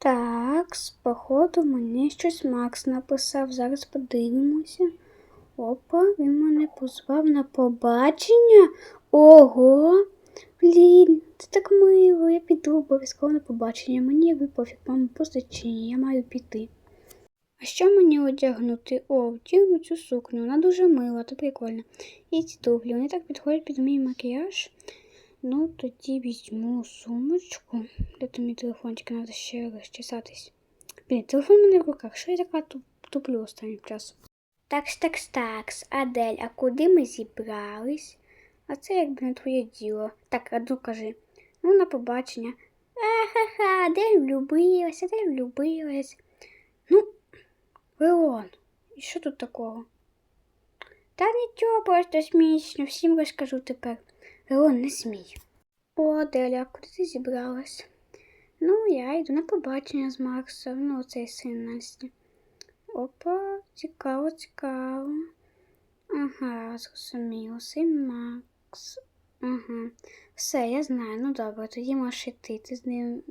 Так, походу мені щось Макс написав. Зараз подивимося. Опа, він мене позвав на побачення. Ого! Блін, це так мило. Я піду обов'язково на побачення. Мені якби пофіг, мама ні, я маю піти. А що мені одягнути? О, вдягну цю сукню. Вона дуже мила та прикольна. І ці туфлі, вони так підходять під мій макіяж. Ну, тоді візьму сумочку. Там мій телефончик, треба ще розчесатись. Блін, телефон у мене в руках. Що я така туп- туплю останнім часом? Такс, такс, такс, Адель, а куди ми зібрались? А це якби не твоє діло. Так, Аду кажи. Ну, на побачення. Ахаха, Адель влюбилась, Адель влюбилась. Ну, Леон, і що тут такого? Та нічого, просто смішно, всім розкажу тепер. Леон, не смій. О, Аделя, куди ти зібралась? Ну, я йду на побачення з Максом, ну, цей син Насті. Опа, цікаво, цікаво. Ага, зрозуміло, син Макс. Ага. Все, я знаю. Ну добре, тоді можеш іти. Ти з ним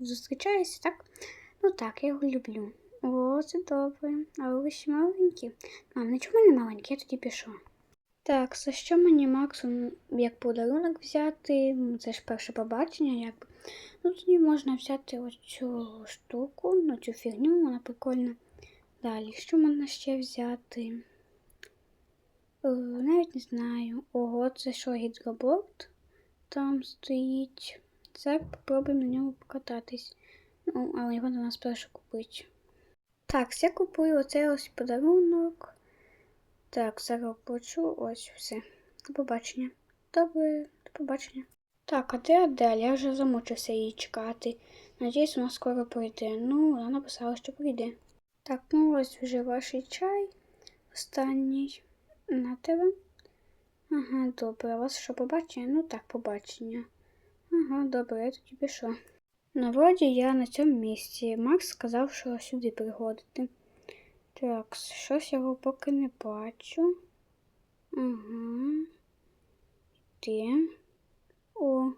зустрічаєшся, так? Ну так, я його люблю. О, це добре. А ви ще маленькі? Мам, нічого не маленькі, я тоді пішла. Так, за що мені Максу як подарунок взяти? Це ж перше побачення, якби. Ну, тоді можна взяти ось цю штуку, ну цю фігню, вона прикольна. Далі, що можна ще взяти? Е, навіть не знаю. Ого, це що, гідроборд? Там стоїть. Зараз попробуємо на ньому покататись. Ну, але його до нас перше купить. Так, я купую оцей ось подарунок. Так, зараз оплачу. Ось все. До побачення. Добре, до побачення. Так, а де Адель? Я вже замучився її чекати. Надіюсь, вона скоро прийде. Ну, вона написала, що прийде. Так, ну ось вже ваш чай. Останній. На тебе. Ага, добре. А вас що побачення? Ну так, побачення. Ага, добре, я тоді пішла. На вроді я на цьому місці. Макс сказав, що сюди приходити. Так, щось я його поки не бачу. Ага. Де? О.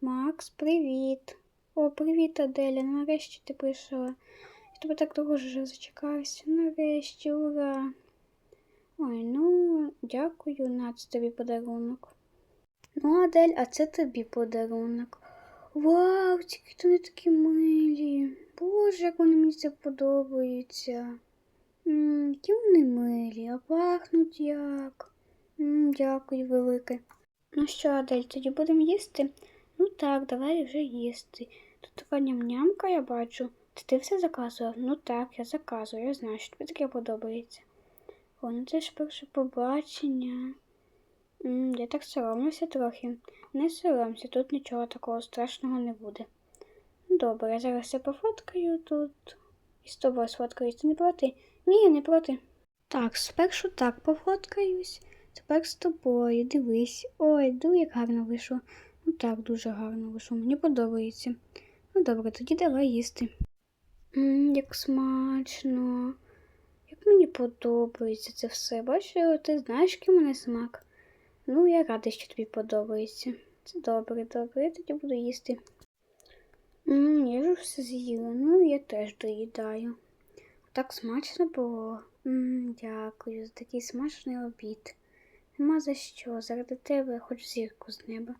Макс, привіт. О, привіт, Аделя. Нарешті ти прийшла. Я тебе так довго вже зачекався. Нарешті, ура. Ой, ну, дякую, на це тобі подарунок. Ну, Адель, а це тобі подарунок. Вау, ці вони такі милі. Боже, як вони мені це подобаються. М, вони милі, а пахнуть як. М, Дякую велике. Ну що, Адель, тоді будемо їсти? Ну так, давай вже їсти. Тут така ням-нямка, я бачу. Це ти все заказував? Ну так, я заказую, я знаю, що тобі таке подобається. О, ну це ж перше побачення. М, Я так соромлюся трохи. Не соромся, тут нічого такого страшного не буде. Добре, я зараз все пофоткаю тут. І з тобою сфоткаюсь. Ти не проти? Ні, не проти. Так, спершу так пофоткаюсь. Тепер з тобою, дивись. Ой, диви, як гарно вийшло. Ну так, дуже гарно вийшло. Мені подобається. Ну добре, тоді давай їсти. Ммм, як смачно. Як мені подобається це все. Бачиш, ти знаєш, який мене смак. Ну, я рада, що тобі подобається. Це добре, добре, я тоді буду їсти. Ммм, я ж все з'їла. Ну, я теж доїдаю. Так смачно було. Ммм, дякую за такий смачний обід. Нема за що, заради тебе хоч зірку з неба.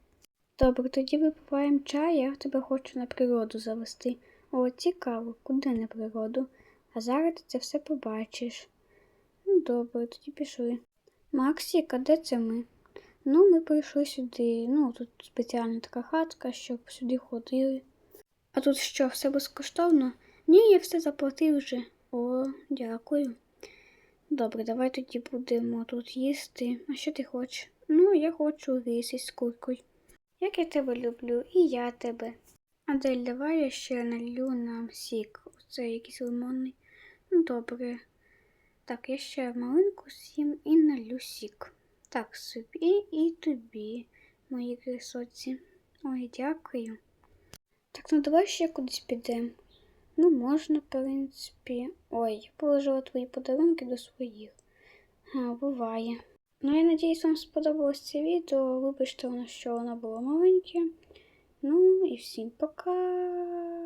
Добре, тоді випиваємо чай, я тебе хочу на природу завести. О, цікаво, куди на природу? А зараз ти це все побачиш. Ну, добре, тоді пішли. Максик, а де це ми? Ну, ми прийшли сюди. Ну, тут спеціальна така хатка, щоб сюди ходили. А тут що, все безкоштовно? Ні, я все заплатив вже. О, дякую. Добре, давай тоді будемо тут їсти. А що ти хочеш? Ну, я хочу рис із куркою. Як я тебе люблю, і я тебе. Адель, давай я ще налью нам сік. Оце якийсь лимонний. Ну, добре. Так, я ще малинку з'їм і налью сік. Так, собі і тобі, мої красоці. Ой, дякую. Ну давай ще кудись підемо. Ну, можна, в принципі. Ой, я положила твої подарунки до своїх. А, буває. Ну, я надіюсь, вам сподобалось це відео. Вибачте, що воно було маленьке. Ну і всім пока.